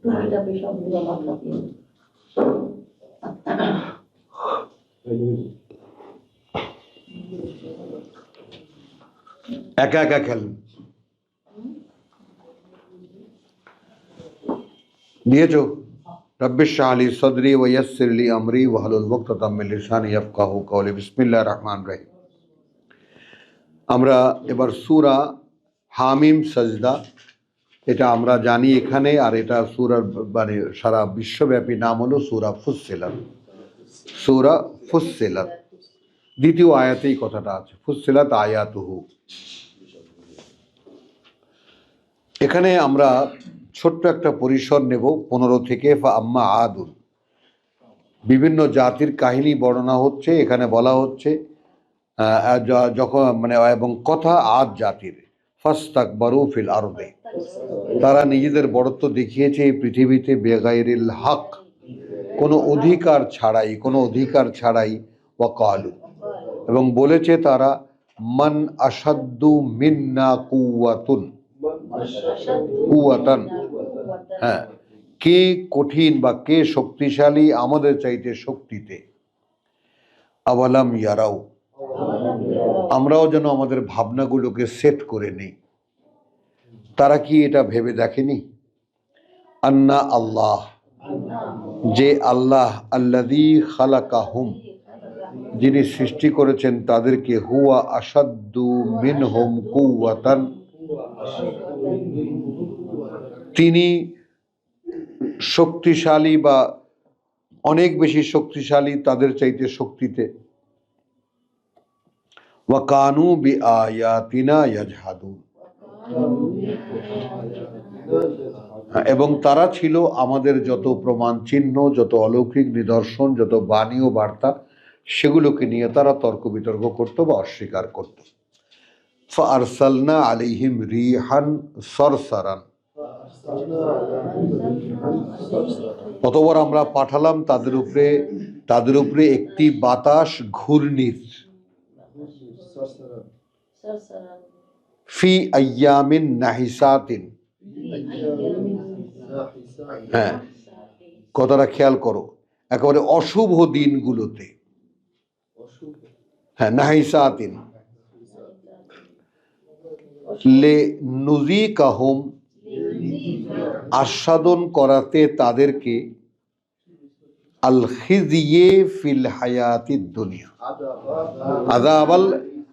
টুপিটা পেশাব দিয়ে মাথা দিয়ে একা একা খেলেন দিয়েছো রব্বিশ আলী সদরি ওয়াসিরলি আমরি ওয়াহলুল মুক্তাতাম মিন লিসানি ইয়াফকাহু কওলি বিসমিল্লাহির রহমানির রহিম আমরা এবার সূরা হামিম সাজদা এটা আমরা জানি এখানে, আর এটা সূরার মানে সারা বিশ্বব্যাপী নাম হলো সূরা ফুসসিলাত। সূরা ফুসসিলাত। দ্বিতীয় আয়াতেই কথাটা আছে, ফুসসিলাত আয়াতুহু। এখানে আমরা ছোট্ট একটা পরিসর নেব, পনেরো থেকে আম্মা আদুন। বিভিন্ন জাতির কাহিনী বর্ণনা হচ্ছে, এখানে বলা হচ্ছে যখন মানে এবং কথা আদ জাতির। ফাস্তাক বারু ফিল আরদে। তারা নিজেদের বড়ত্ব দেখিয়েছে, এই পৃথিবীতে বেগাইরিল হক। কোনো অধিকার ছাড়াই, কোনো অধিকার ছাড়াই ওয়াকালু। এবং বলেছে তারা, মান আসাদ্দু মিন্না কুয়াতুন কুয়াতান হ্যাঁ কে কঠিন বা কে শক্তিশালী আমাদের চাইতে শক্তিতে। আওয়ালাম ইয়ারাও আমরাও যেন আমাদের ভাবনাগুলোকে সেট করে নেই। তারা কি এটা ভেবে দেখেনি? আন্না আল্লাহ। যে আল্লাহ আল্লাদি খালাকাহুম, যিনি সৃষ্টি করেছেন তাদেরকে হুয়া আসাদ্দু মিন হোম কুয়াতান তিনি শক্তিশালী বা অনেক বেশি শক্তিশালী তাদের চাইতে শক্তিতে। ওয়া কানু বি আয়াতিনা ইয়াজহাদুন এবং তারা ছিল আমাদের যত প্রমাণ চিহ্ন, যত অলৌকিক নিদর্শন, যত বাণী ও বার্তা, সেগুলোকে নিয়ে তারা তর্ক বিতর্ক করতো বা অস্বীকার করত। ফারসালনা আলাইহিম রিহান সরসারান অতবার আমরা পাঠালাম তাদের উপরে তাদের উপরে একটি বাতাস ঘূর্ণির। ফি আয়ামিন নাহিসাতিন। হ্যাঁ কথাটা খেয়াল করো, একেবারে অশুভ দিনগুলোতে। হ্যাঁ নাহিসাতিন। লে নুজি কাহুম আস্বাদন করাতে তাদেরকে, আল খিজিয়ে ফিল হায়াতি দুনিয়া। আদাবাল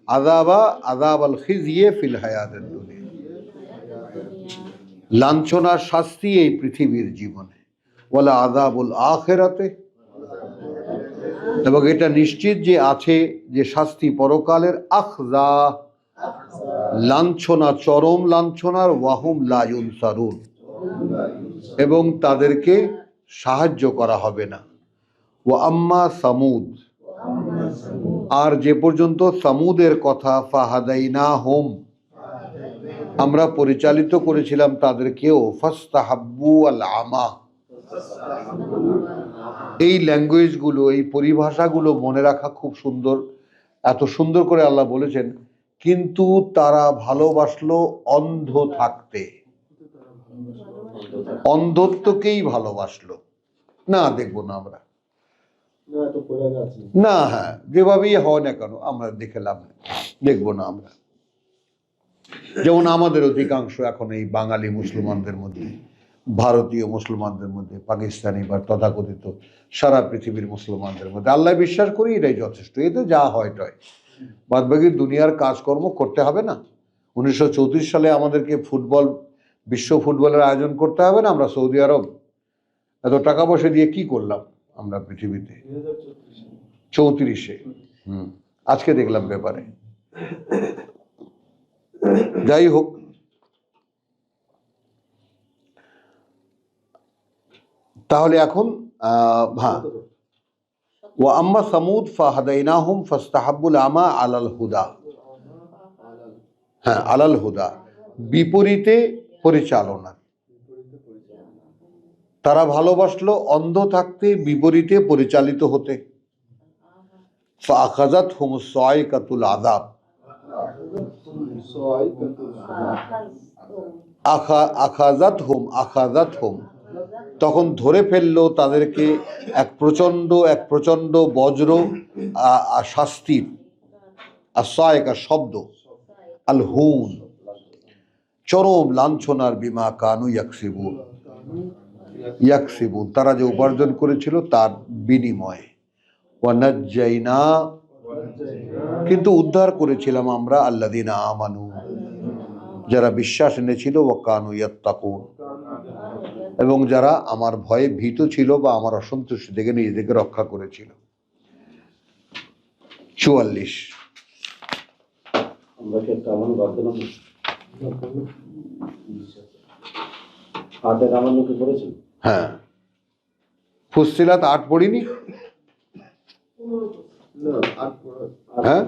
আদাবা আদাবাল খিজিয়ে ফিল হায়াতিদ দুনিয়া। লাঞ্ছনা শাস্তি এই পৃথিবীর জীবনে। বলে আদাবুল আখেরাতে। এবং এটা নিশ্চিত যে আছে যে শাস্তি পরকালের আখজা। লাঞ্ছনা, চরম লাঞ্ছনার ওয়াহুম লায়ুন সারুন এবং তাদেরকে সাহায্য করা হবে না। ও আম্মা সামুদ। আর যে পর্যন্ত সামুদের কথা ফাহাদাইনা হোম আমরা পরিচালিত করেছিলাম তাদেরকেও, ফাস্তাহাব্বু আল আমা এই ল্যাঙ্গুয়েজগুলো, এই পরিভাষাগুলো মনে রাখা খুব সুন্দর, এত সুন্দর করে আল্লাহ বলেছেন, কিন্তু তারা ভালোবাসলো অন্ধ থাকতে। অন্ধত্বকেই ভালোবাসলো। না দেখব না আমরা। না হ্যাঁ যেভাবেই হয় না কেন, আমরা দেখে লাভ দেখব না আমরা। যেমন আমাদের অধিকাংশ এখন এই বাঙালি মুসলমানদের মধ্যে, ভারতীয় মুসলমানদের মধ্যে, পাকিস্তানি বা তথাকথিত সারা পৃথিবীর মুসলমানদের মধ্যে, আল্লাহ বিশ্বাস করি এটাই যথেষ্ট। এতে যা হয় টয় বাদবাকি দুনিয়ার কাজকর্ম করতে হবে না। উনিশশো চৌত্রিশ সালে আমাদেরকে ফুটবল, বিশ্ব ফুটবলের আয়োজন করতে হবে না, আমরা সৌদি আরব। এত টাকা পয়সা দিয়ে কি করলাম? আমরা পৃথিবীতে। চৌত্রিশে হুম। আজকে দেখলাম ব্যাপারে। যাই হোক। তাহলে এখন আহ, হ্যাঁ। ও আম্মা সামুদ ফাহাদাইনাহুম ফাস্তাহাব্বুল আমা আলাল হুদা। হ্যাঁ আলাল হুদা। বিপরীতে পরিচালনা। তারা ভালোবাসলো অন্ধ থাকতে বিপরীতে পরিচালিত হতে। ফাখাজাত হুম সয়কাতুল আদাব আখা, আখাজাত হোম আখাজাত হোম। তখন ধরে ফেলল তাদেরকে এক প্রচণ্ড এক প্রচণ্ড বজ্র শাস্তির আসায়কা শব্দ, আল হুন চরম লাঞ্ছনার বিমা কানু ইয়াকসিবুন। ইয়াকসিবুন, তারা যে উপার্জন করেছিল তার বিনিময়ে। ওয়ানাজ্জাইনা, কিন্তু উদ্ধার করেছিলাম আমরা আল্লাদিনা আমানু, যারা বিশ্বাস এনেছিল ও কানু ইয়াত্তাকুন, এবং যারা আমার ভয়ে ভীত ছিল বা আমার অসন্তুষ্টি থেকে নিজেদেরকে রক্ষা করেছিল। চুয়াল্লিশ। হাতের আমার কি করেছেন হ্যাঁ। ফুসিলাত আট পড়িনি? হ্যাঁ?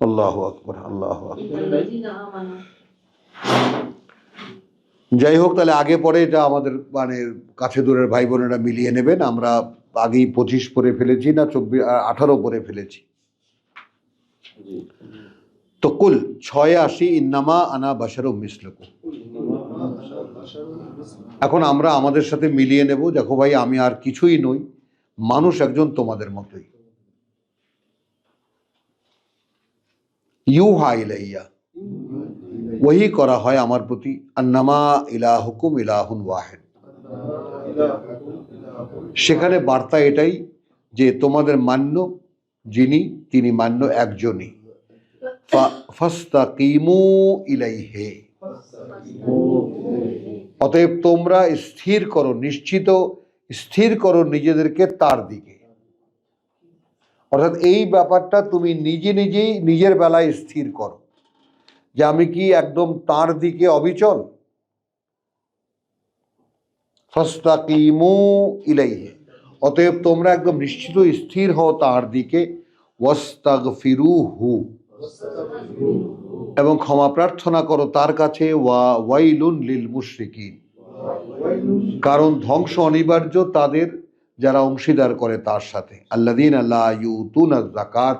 আল্লাহ আল্লাহ যাই হোক তাহলে আগে পরে এটা আমাদের মানে কাছে দূরের ভাই বোনেরা মিলিয়ে নেবেন। আমরা আগেই পঁচিশ পরে ফেলেছি না চব্বিশ আঠারো পরে ফেলেছি। তো কুল ছয় আসি ইন্নামা আনা বাসারু মিসলুকু এখন আমরা আমাদের সাথে মিলিয়ে নেব, দেখো ভাই, আমি আর কিছুই নই, মানুষ একজন তোমাদের মতোই। ইউহা ইলাইয়া ওহি করা হয় আমার প্রতি, আন্নামা ইলাহুকুম ইলাহুন ওয়াহেদ। সেখানে বার্তা এটাই যে তোমাদের মান্য যিনি, তিনি মান্য একজনই। ইলাইহে। অতএব তোমরা স্থির করো, নিশ্চিত স্থির করো নিজেদেরকে তার দিকে। অর্থাৎ এই ব্যাপারটা তুমি নিজে নিজেই নিজের বেলায় স্থির করো। যে আমি কি একদম তার দিকে অবিচল? ফাস্তাকিমু ইলাইহে। অতএব তোমরা একদম নিশ্চিত স্থির হও তার দিকে। ওয়াস্তাগফিরু হু এবং ক্ষমা প্রার্থনা করো তার কাছে। ওয়া ওয়াইলুন লিল মুশরিকিন। কারণ ধ্বংস অনিবার্য তাদের যারা অংশীদার করে তার সাথে। আল্লাদিন আল্লাহ ইউতুনা জাকাত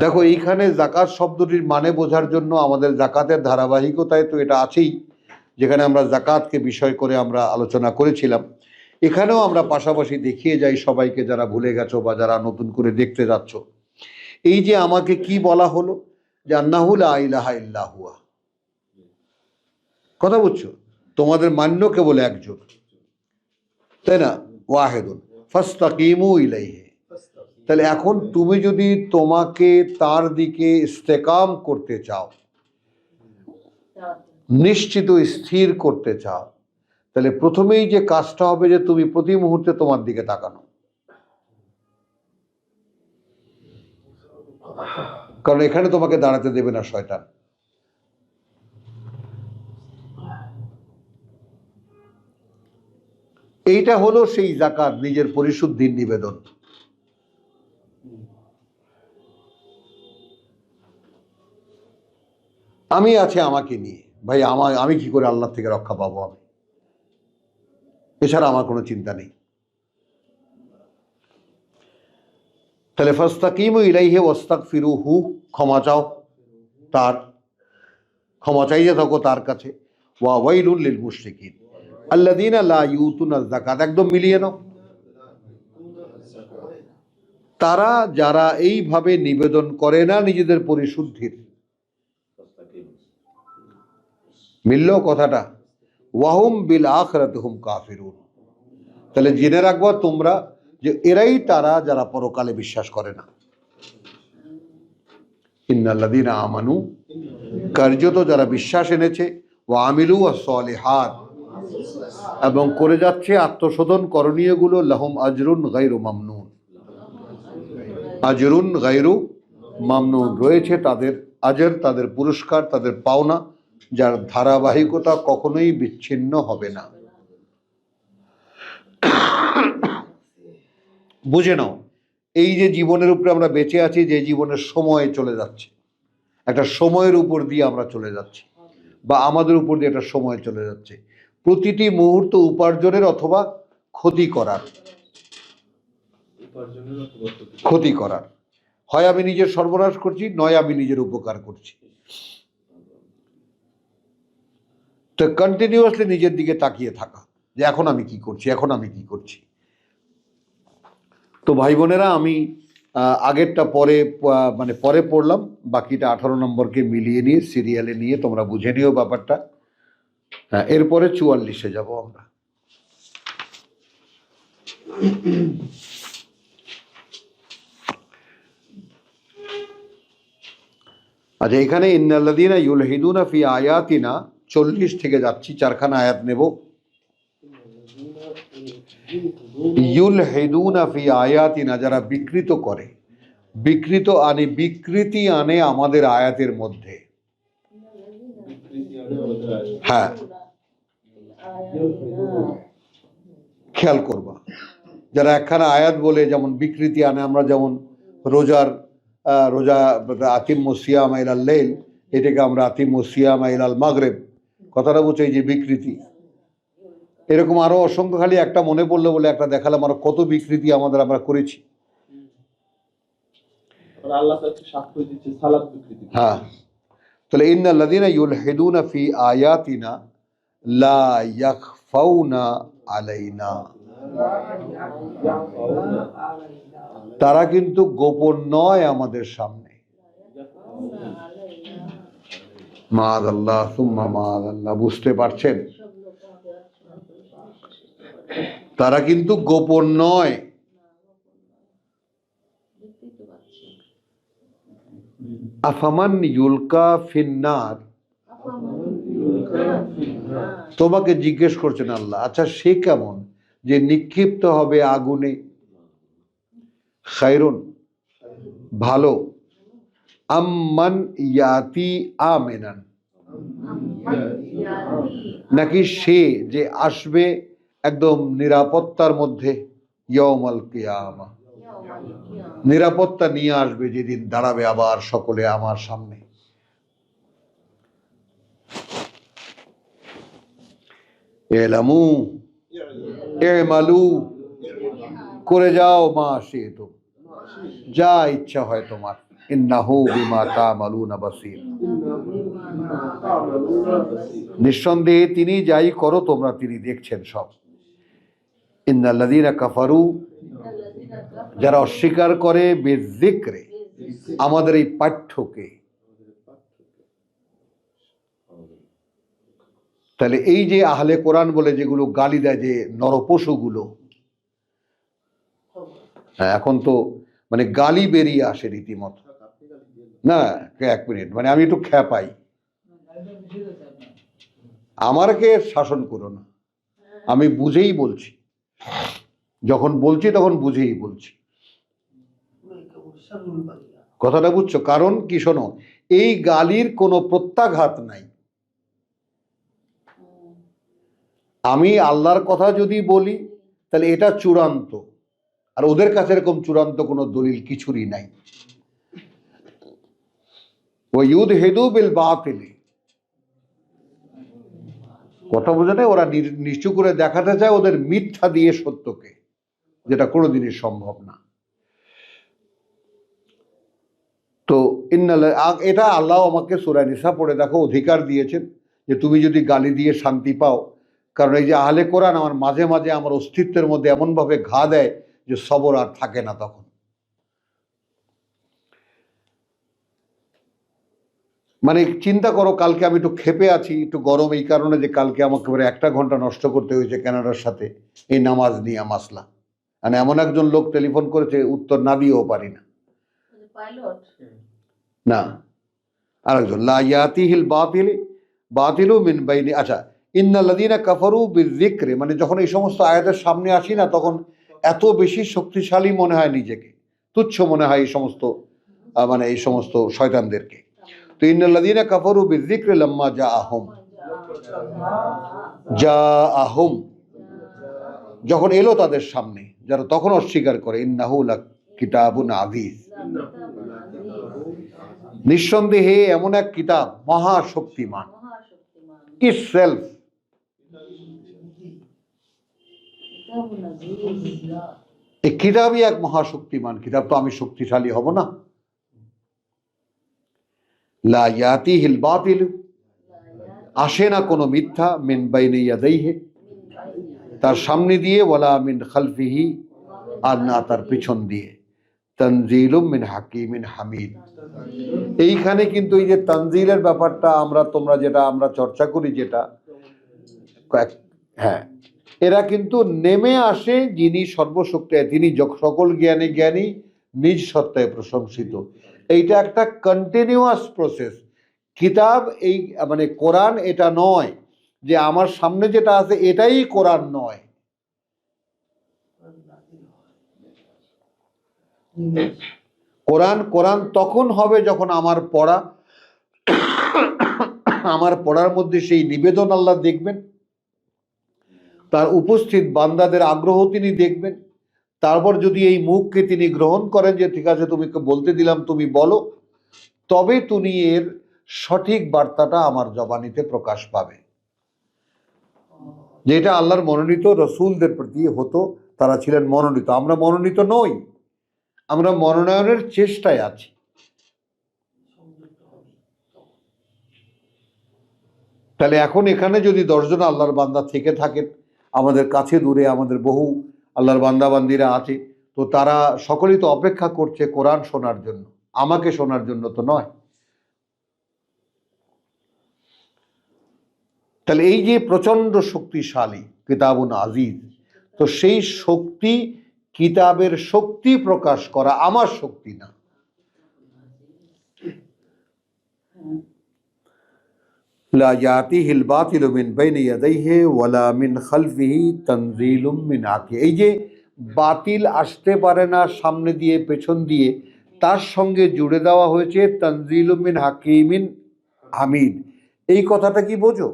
দেখো, এইখানে জাকাত শব্দটির মানে বোঝার জন্য আমাদের জাকাতের ধারাবাহিকতায় তো এটা আছেই। যেখানে আমরা জাকাতকে বিষয় করে আমরা আলোচনা করেছিলাম। এখানেও আমরা পাশাপাশি দেখিয়ে যাই সবাইকে যারা ভুলে গেছো বা যারা নতুন করে দেখতে যাচ্ছ। এই যে আমাকে কি বলা হলো? যে আন্নাহুল আইলাহা ইল্লাহুয়া কথা বুঝছ তোমাদের মান্য কেবল একজন। তাই না? ওয়াহেদুন। ফাস্তাকিমু ইলাইহে। তাহলে এখন তুমি যদি তোমাকে তার দিকে ইস্তেকাম করতে চাও নিশ্চিত স্থির করতে চাও, তাহলে প্রথমেই যে কাজটা হবে যে তুমি প্রতি মুহূর্তে তোমার দিকে তাকানো। কারণ এখানে তোমাকে দাঁড়াতে দেবে না শয়তান। এইটা হলো সেই জাকাত, নিজের পরিশুদ্ধির নিবেদন। আমি আছে আমাকে নিয়ে। ভাই, আমার, আমি কি করে আল্লাহ থেকে রক্ষা পাবো আমি? এছাড়া আমার কোনো চিন্তা নেই। তাহলে ফাস্তাকিমু ইলাইহে ওস্তাক ফিরু হু ক্ষমা চাও তার, ক্ষমা চাইতে থাকো তার কাছে। ওয়া ওয়াইলুল লিল মুশরিকিন। আল্লাযীনা লা ইউতুনা যাকাত, একদম মিলিয়ে নাও। তারা যারা এইভাবে নিবেদন করে না নিজেদের পরিশুদ্ধির মিলল কথাটা। ওয়াহুম বিল আখরাত হুম কাফিরুন। তাহলে জেনে রাখব তোমরা যে এরাই তারা যারা পরকালে বিশ্বাস করে না। ইন্নাল্লাদিনা আমানু, কার্যত যারা বিশ্বাস এনেছে ও আমিলু ও এবং করে যাচ্ছে আত্মশোধন করণীয়গুলো, লাহুম আজরুন গাইরু মামনুন। আজরুন গাইরু মামনুন। রয়েছে তাদের আজর, তাদের পুরস্কার, তাদের পাওনা। যার ধারাবাহিকতা কখনোই বিচ্ছিন্ন হবে না। বুঝে নাও, এই যে জীবনের উপরে আমরা বেঁচে আছি, যে জীবনের সময় চলে যাচ্ছে। একটা সময়ের উপর দিয়ে আমরা চলে যাচ্ছি বা আমাদের উপর দিয়ে একটা সময় চলে যাচ্ছে। প্রতিটি মুহূর্ত উপার্জনের অথবা ক্ষতি করার। ক্ষতি করার। হয় আমি নিজের সর্বনাশ করছি, নয় আমি নিজের উপকার করছি। তো কন্টিনিউয়াসলি নিজের দিকে তাকিয়ে থাকা, যে এখন আমি কি করছি, এখন আমি কি করছি। তো ভাই বোনেরা, আমি আগেরটা পরে মানে পরে পড়লাম, বাকিটা আঠারো নম্বরকে মিলিয়ে নিয়ে সিরিয়ালে নিয়ে তোমরা বুঝে নিও ব্যাপারটা। হ্যাঁ এরপরে চুয়াল্লিশে যাব আমরা। আচ্ছা এখানে ইন্নাল্লাদিনা ইউলহিদুনা ফি আয়াতিনা চল্লিশ থেকে যাচ্ছি, চারখানা আয়াত নেব। ইউল ইউলহিদুনা ফি আয়াতিনা, যারা বিকৃত করে, বিকৃত আনে, বিকৃতি আনে আমাদের আয়াতের মধ্যে। হ্যাঁ। খেয়াল করবা। যারা একখানা আয়াত বলে, যেমন বিকৃতি আনে, আমরা যেমন রোজার রোজা আতিম মসিয়াম আইলাল লেল এটাকে আমরা আতিম মসিয়াম আইলাল মাগরেব কথাটা বুঝছে এই যে বিকৃতি। এরকম আরও অসংখ্য খালি একটা মনে পড়ল বলে একটা দেখালাম আরও কত বিকৃতি আমাদের আমরা করেছি। হ্যাঁ। তাহলে ইন্না ইউলহিদুনা ফি আয়াতিনা লা ইয়াখফাউনা আলাইনা। তারা কিন্তু গোপন নয় আমাদের সামনে। মাদ আল্লাহ সুম্মা মাদ আল্লাহ বুঝতে পারছেন? তারা কিন্তু গোপন নয়। আফামান ইউলকা ফিন্নার। তোমাকে জিজ্ঞেস করছেন আল্লাহ আচ্ছা সে কেমন যে নিক্ষিপ্ত হবে আগুনে? খায়রুন, ভালো। আম্মান ইয়াতি আমেনান। নাকি সে যে আসবে একদম নিরাপত্তার মধ্যে ইয়মাল কিয়ামা। নিরাপত্তা নিয়ে আসবে যেদিন দাঁড়াবে আবার সকলে আমার সামনে। এলামু, এমালু, করে যাও মা সে তো যা ইচ্ছা হয় তোমার। নিঃসন্দেহে তিনি যাই করো, তোমরা তিনি দেখছেন সব। ইন্নাল্লাযীনা কাফারু, যারা অস্বীকার করে, বেজিক্রে, আমাদের এই পাঠ্যকে। তাহলে এই যে আহলে কোরআন বলে যেগুলো গালি দেয়, যে নরপশুগুলো হ্যাঁ এখন তো মানে গালি বেরিয়ে আসে রীতিমতো। না এক মিনিট মানে আমি একটু খ্যাপাই আমারকে শাসন করো না। আমি বুঝেই বলছি। যখন বলছি তখন বুঝেই বলছি। কথাটা বুঝছ? কারণ কি শোনো, এই গালির কোনো প্রত্যাঘাত নাই। আমি আল্লাহর কথা যদি বলি, তাহলে এটা চূড়ান্ত। আর ওদের কাছে এরকম চূড়ান্ত কোনো দলিল কিছুরই নাই। কথা বোঝা নেই ওরা নি- নিচু করে দেখাতে চায় ওদের মিথ্যা দিয়ে সত্যকে, যেটা কোনোদিনই সম্ভব না। তো এটা আল্লাহ আমাকে সুরা নিসা পড়ে দেখো, অধিকার দিয়েছেন যে তুমি যদি গালি দিয়ে শান্তি পাও। কারণ এই যে আহলে কোরআন আমার মাঝে মাঝে আমার অস্তিত্বের মধ্যে এমনভাবে ঘা দেয় যে সবর আর থাকে না তখন। মানে চিন্তা করো কালকে আমি একটু ক্ষেপে আছি একটু গরম এই কারণে যে কালকে আমাকে এবারে একটা ঘণ্টা নষ্ট করতে হয়েছে কানাডার সাথে এই নামাজ নিয়ে মাসলা। মানে এমন একজন লোক টেলিফোন করেছে উত্তর না দিয়েও পারি না। পাইলট? না। আরেকজন লা বাতিল বাতিলু মিন বাইনি আচ্ছা ইন্নাল্লাযীনা কাফারু বিযিকরি মানে যখন এই সমস্ত আয়াতের সামনে আসি না তখন এত বেশি শক্তিশালী মনে হয় নিজেকে তুচ্ছ মনে হয় এই সমস্ত মানে এই সমস্ত শয়তানদেরকে। তো ইন্নাল্লাযীনা কাফারু বিযিকরি লাম্মা জাআহুম জাআহুম যখন এলো তাদের সামনে, যারা তখন অস্বীকার করে, ইন্নাহু লা কিতাবুন আযীজ। নিঃসন্দেহে এমন এক কিতাব, মহাশক্তিমান। ইস সেলফ এই কিতাবই এক মহাশক্তিমান। কিতাব তো আমি শক্তিশালী হব না। লা ইয়াতিহিল বাতিল আসে না কোনো মিথ্যা, মিন বাইনে ইয়াদাইহি। তার সামনে দিয়ে, ওয়ালা মিন খালফিহি, আর না তার পিছন দিয়ে। তনজিলুম মিন হাকিমিন হামিদ। এইখানে কিন্তু এই যে তানজিলের ব্যাপারটা আমরা, তোমরা যেটা আমরা চর্চা করি যেটা হ্যাঁ এরা কিন্তু নেমে আসে যিনি সর্বশক্তি তিনি সকল জ্ঞানে জ্ঞানী, নিজ সত্তায় প্রশংসিত। এইটা একটা কন্টিনিউয়াস প্রসেস কিতাব এই মানে কোরআন এটা নয়, যে আমার সামনে যেটা আছে এটাই কোরআন নয়। কোরআন কোরআন তখন হবে যখন আমার পড়া, আমার পড়ার মধ্যে সেই নিবেদন আল্লাহ দেখবেন। তার উপস্থিত বান্দাদের আগ্রহ তিনি দেখবেন। তারপর যদি এই মুখকে তিনি গ্রহণ করেন যে, ঠিক আছে তুমি বলতে দিলাম, তুমি বলো, তবে তুমি এর সঠিক বার্তাটা আমার জবানিতে প্রকাশ পাবে। যেটা আল্লাহর মনোনীত, রসুলদের প্রতি হতো, তারা ছিলেন মনোনীত। আমরা মনোনীত নই, আমরা মনোনয়নের চেষ্টায় আছি। তাহলে এখন এখানে যদি দশজন আল্লাহর বান্দা থেকে থাকেন, আমাদের কাছে দূরে, আমাদের বহু আল্লাহর বান্দাবান্দিরা আছে। তো তারা সকলেই তো অপেক্ষা করছে কোরআন শোনার জন্য। আমাকে শোনার জন্য তো নয়। তাহলে এই যে প্রচণ্ড শক্তিশালী কিতাবুন আজিজ, তো সেই শক্তি কিতাবের শক্তি প্রকাশ করা আমার শক্তি না। লা ইয়াতিহিল বাতিলু মিন বাইনি ইয়াদাইহি ওয়ালা মিন খালফিহি তানজিলুম মিন আতি এই যে বাতিল আসতে পারে না সামনে দিয়ে, পেছন দিয়ে, তার সঙ্গে জুড়ে দেওয়া হয়েছে তানজিলুম মিন হাকিমিন হামিদ। এই কথাটা কি বোঝো?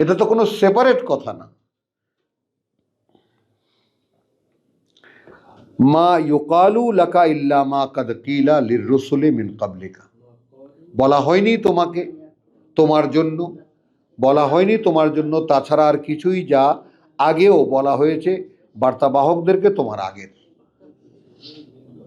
এটা তো কোনো সেপারেট কথা না। মা ইউকালু লাকা ইল্লা মা কাদ কিলা লির রসুলি মিন কাবলিকা। বলা হয়নি তোমাকে, তোমার জন্য। বলা হয়নি তোমার জন্য, তাছাড়া আর কিছুই যা আগেও বলা হয়েছে বার্তাবাহকদেরকে তোমার আগের।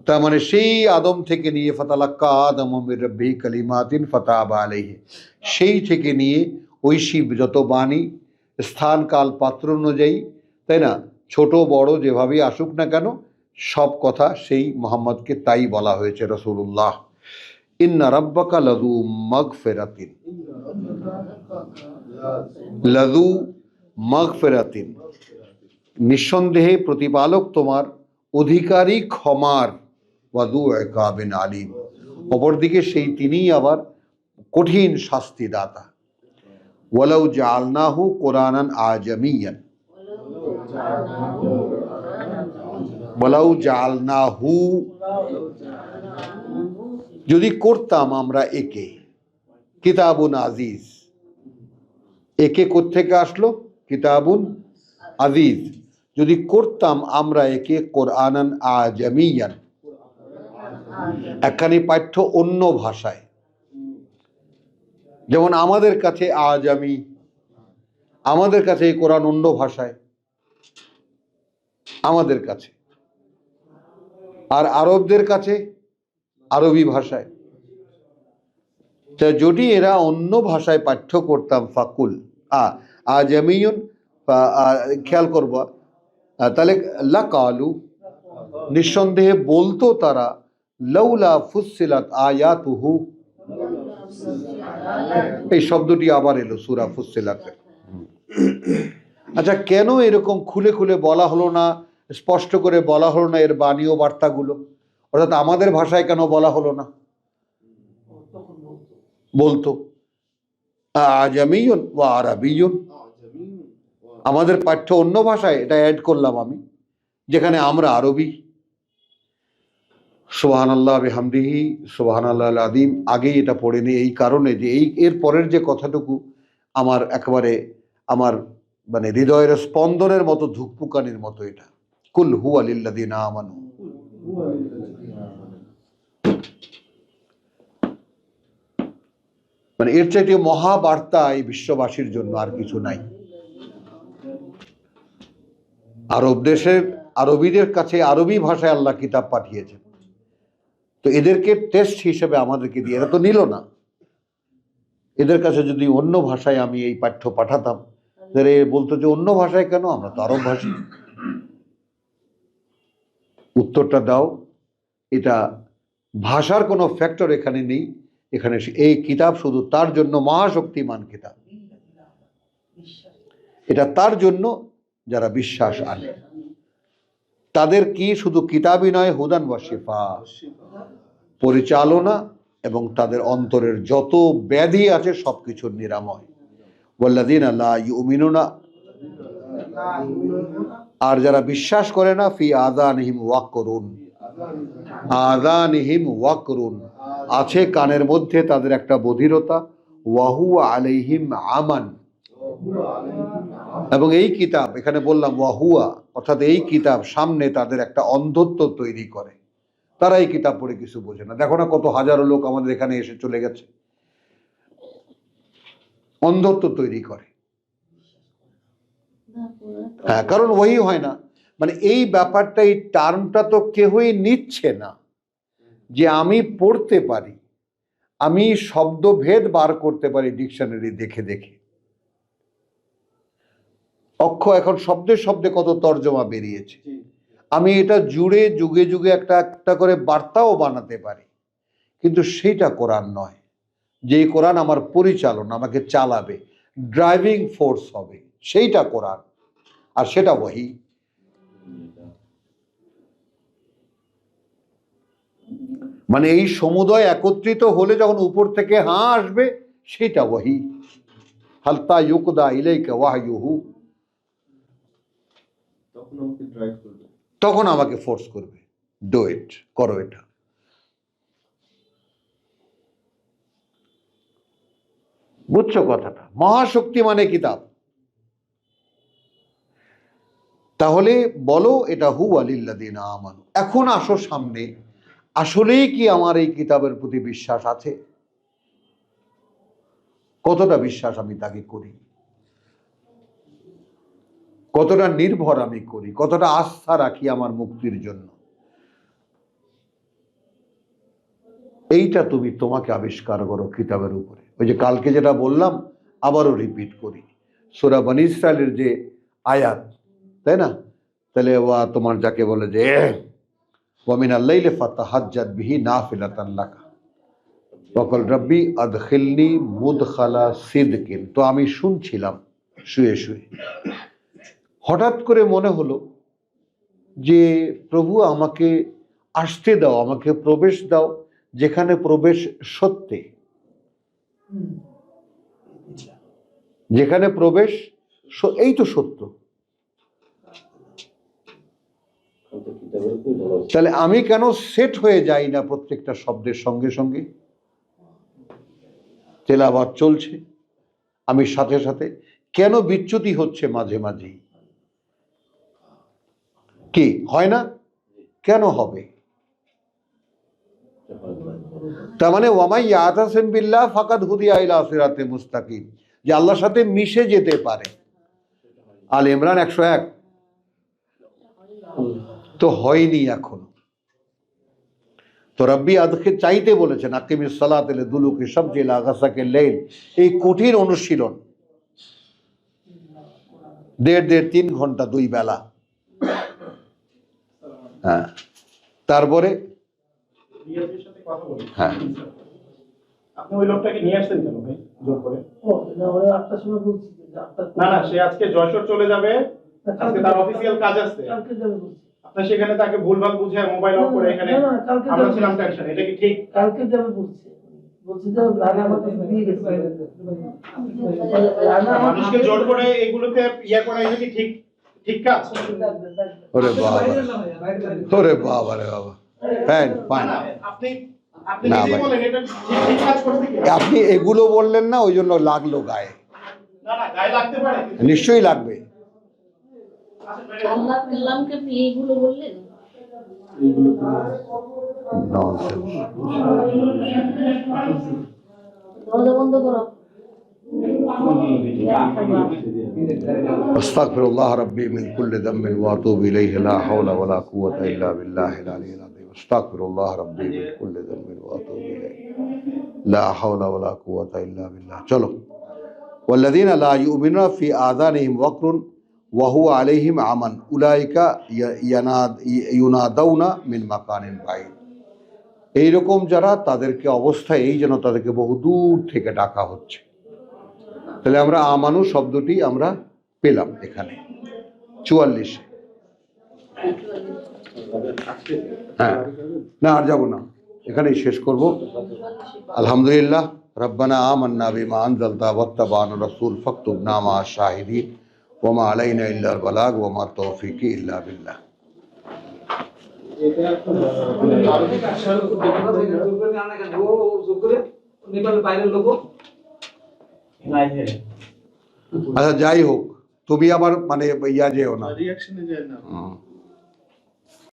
তার মানে সেই আদম থেকে নিয়ে ফতালাক্কা আদম রব্বি কালিমাতিন ফতাব আলাইহি। সেই থেকে নিয়ে ওই শিব যত বাণী, স্থান, কাল, পাত্র অনুযায়ী, তাই না? ছোট, বড়, যেভাবেই আসুক না কেন, সব কথা সেই মোহাম্মদকে তাই বলা হয়েছে রসুল্লাহ ইন্না রব্বাকা লাদু মাগফিরাতিন। লাদু মাগফিরাতিন। নিঃসন্দেহে প্রতিপালক তোমার অধিকারী ক্ষমার। ওয়াদু একাবিন আলিম। অপরদিকে সেই তিনিই আবার কঠিন শাস্তিদাতা। ওয়ালাউ জালনাহু কোরআনান আজমিয়ান। ওয়ালাউ জালনাহু যদি করতাম আমরা একে। কিতাবুন আজিজ। একে কোত্থেকে আসলো? কিতাবুন আজিজ। যদি করতাম আমরা একে কোরআনান আজমিয়ান। একখানি পাঠ্য অন্য ভাষায়। যেমন আমাদের কাছে আজামি, আমাদের কাছে এই কোরআন অন্য ভাষায়। আমাদের কাছে। আর আরবদের কাছে আরবি ভাষায়। তা যদি এরা অন্য ভাষায় পাঠ্য করতাম ফাকুল, আ বা- খেয়াল করব তাহলে লাকালু, নিঃসন্দেহে বলতো তারা লৌলা ফুসিলাত আয়াতুহু। এই শব্দটি আবার এলো সুরা ফুসিলাতে আচ্ছা কেন এরকম খুলে খুলে বলা হলো না, স্পষ্ট করে বলা হলো না এর বাণী ও বার্তাগুলো? অর্থাৎ আমাদের ভাষায় কেন বলা হলো না? বলতো। আজামিয়ন ও আরবিয়ন। আমাদের পাঠ্য অন্য ভাষায় এটা অ্যাড করলাম আমি, যেখানে আমরা আরবি। সোহান আল্লাহ বেহামদিহি সোহান আল্লাহ আদিম আগেই এটা পড়ে নিই এই কারণে যে এই, এর পরের যে কথাটুকু আমার একেবারে আমার মানে হৃদয়ের স্পন্দনের মতো ধুকপুকানির মতো এটা। কুল হু আলিল্লাদিন আমানু। মানে এর চাইতে মহাবার্তা এই বিশ্ববাসীর জন্য আর কিছু নাই। আরব দেশের আরবিদের কাছে আরবি ভাষায় আল্লাহ কিতাব পাঠিয়েছেন। তো এদেরকে টেস্ট হিসেবে আমাদেরকে দিয়ে, এরা তো নিল না। এদের কাছে যদি অন্য ভাষায় আমি এই পাঠ্য পাঠাতাম, তাহলে বলতো যে, অন্য ভাষায় কেন? আমরা তো আরব ভাষী। উত্তরটা দাও। এটা ভাষার কোনো ফ্যাক্টর এখানে নেই। এখানে এই কিতাব শুধু তার জন্য মহাশক্তিমান কিতাব। এটা তার জন্য যারা বিশ্বাস আনে। তাদের কি শুধু কিতাবই নয়, হুদান ওয়াশিফা পরিচালনা এবং তাদের অন্তরের যত ব্যাধি আছে সবকিছুর নিরাময়। ওয়াল্লাদিন আল্লাহ ইউমিনুনা, আর যারা বিশ্বাস করে না, ফি করুন আদানহিম ওয়াক করুন আছে কানের মধ্যে তাদের একটা বধিরতা। ওয়াহু আলাইহিম আমান। এবং এই কিতাব, এখানে বললাম ওয়াহুয়া, অর্থাৎ এই কিতাব সামনে তাদের একটা অন্ধত্ব তৈরি করে। তারা এই কিতাব পড়ে কিছু বোঝে না। দেখো না কত হাজারো লোক আমাদের এখানে এসে চলে গেছে। অন্ধত্ব তৈরি করে। হ্যাঁ কারণ ওই হয় না। মানে এই ব্যাপারটা, এই টার্মটা তো কেউই নিচ্ছে না। যে আমি পড়তে পারি আমি শব্দভেদ বার করতে পারি ডিকশনারি দেখে দেখে। অক্ষ এখন শব্দে শব্দে কত তর্জমা বেরিয়েছে। আমি এটা জুড়ে যুগে যুগে একটা একটা করে বার্তাও বানাতে পারি কিন্তু সেটা কোরআন নয়। যে কোরআন আমার পরিচালনা আমাকে চালাবে ড্রাইভিং ফোর্স হবে সেইটা কোরআন আর সেটা ওহি মানে এই সমুদয় একত্রিত হলে যখন উপর থেকে হাঁ আসবে সেটা ওহি হালতা ইউকদা ইলাইকা তখন আমাকে তখন আমাকে ফোর্স করবে। ডো ইট করো এটা। বুঝছ কথাটা? মহাশক্তি মানে কিতাব। তাহলে বলো এটা হু আলিল্লাদিন আমানু। এখন আসো সামনে। আসলেই কি আমার এই কিতাবের প্রতি বিশ্বাস আছে? কতটা বিশ্বাস আমি তাকে করি? কতটা নির্ভর আমি করি? কতটা আস্থা রাখি আমার মুক্তির জন্য? এইটা তুমি তোমাকে আবিষ্কার করো কিতাবের উপরে। ওই যে কালকে যেটা বললাম, আবারও রিপিট করি। সোরা বানি যে আয়াত, তাই না? তাহলে ওয়া তোমার যাকে বলে যে ওয়ামিন আল্লাইলে ফাতা হাজ্জাত বিহি না ফিলাতান লাকা। বকল রব্বি আদখিলনি মুদখালা সিদকিন। তো আমি শুনছিলাম শুয়ে শুয়ে। হঠাৎ করে মনে হলো যে প্রভু আমাকে আসতে দাও আমাকে প্রবেশ দাও যেখানে প্রবেশ সত্যে। যেখানে প্রবেশ এই তো সত্য। তাহলে আমি কেন সেট হয়ে যাই না প্রত্যেকটা শব্দের সঙ্গে সঙ্গে? তেলাবাদ চলছে। আমি সাথে সাথে কেন বিচ্যুতি হচ্ছে মাঝে মাঝেই কি, হয় না? কেন হবে? তার মানে ওয়ামাই ইয়াতাসিম বিল্লাহ ফাকাদ হুদিয়া ইলা সিরাতে মুস্তাকিম। যে আল্লাহর সাথে মিশে যেতে পারে। আল ইমরান একশো এক। তো হয়নি এখনও। তো রব্বি আদকে চাইতে বলেছেন আকিমি সালাতেলে দুলুকে সবজি লাগাসাকে লেল এই কঠিন অনুশীলন দেড় দেড় তিন ঘণ্টা দুই বেলা। হ্যাঁ তারপরে রিয়াজের সাথে কথা বলি হ্যাঁ। আপনি ওই লোকটাকে নিয়ে আসছেন কেন ভাই? জোর করে। না আটটার সময় বলছি না না সে আজকে যশোর চলে যাবে আজকে তার অফিসিয়াল কাজ আছে। কালকে যাবে বলছি। আপনি সেখানে তাকে ভুলভাল বুঝে মোবাইল অফ করে এখানে আমরা ছিলাম টেনশন এটা কি ঠিক? কালকে যাবে বলছে। বলছে যে রানা আমাকে দিয়ে গেছে। রানা মানুষকে জোর করে এগুলোতে ইয়া করা এটা কি ঠিক? ঠিক কাজ? ওরে বাবা। ওরে বাবা রে বাবা। হ্যাঁ না, ফাইন আপনি আপনি না, নিজেই ভাই। বলেন এটা ঠিক ঠিক কাজ করছে কি? আপনি এগুলো বললেন না ওই জন্য লাগল গায়ে। না না গায়ে লাগতে পারে। নিশ্চয়ই লাগবে। আল্লাহ কালামকে আপনি এইগুলো বললেন এইগুলো তো Nonsense. দরজা বন্ধ করো استغفر الله ربي من كل ذنب واتوب اليه لا حول ولا قوه الا بالله العلي العظيم استغفر الله ربي من كل ذنب واتوب اليه لا حول ولا قوه الا بالله চলো والذين لا يؤمنون في آذانهم وقر ওয়াহু আলহিম আমান, উলাইকা ইয়ানাদ, ইউনাদাউনা মিন মাকানিন এইরকম যারা, তাদেরকে অবস্থা এই যেন তাদেরকে বহু দূর থেকে ডাকা হচ্ছে। তাহলে আমরা আমানু শব্দটি আমরা পেলাম এখানে। চুয়াল্লিশ। হ্যাঁ। না, আর যাব না। এখানেই শেষ করব। আলহামদুলিল্লাহ, রব্বানা আমান্না বিমা আনজালতা ওয়াত্তাবান রাসূল ফাকতুবনা মা শাহিদিন। ওমা আলাইনা ইল্লাল বালাগ ওমা তৌফিকি ইল্লা বিল্লাহ আচ্ছা যাই হোক তুমি আবার মানে ইয়া যেও না।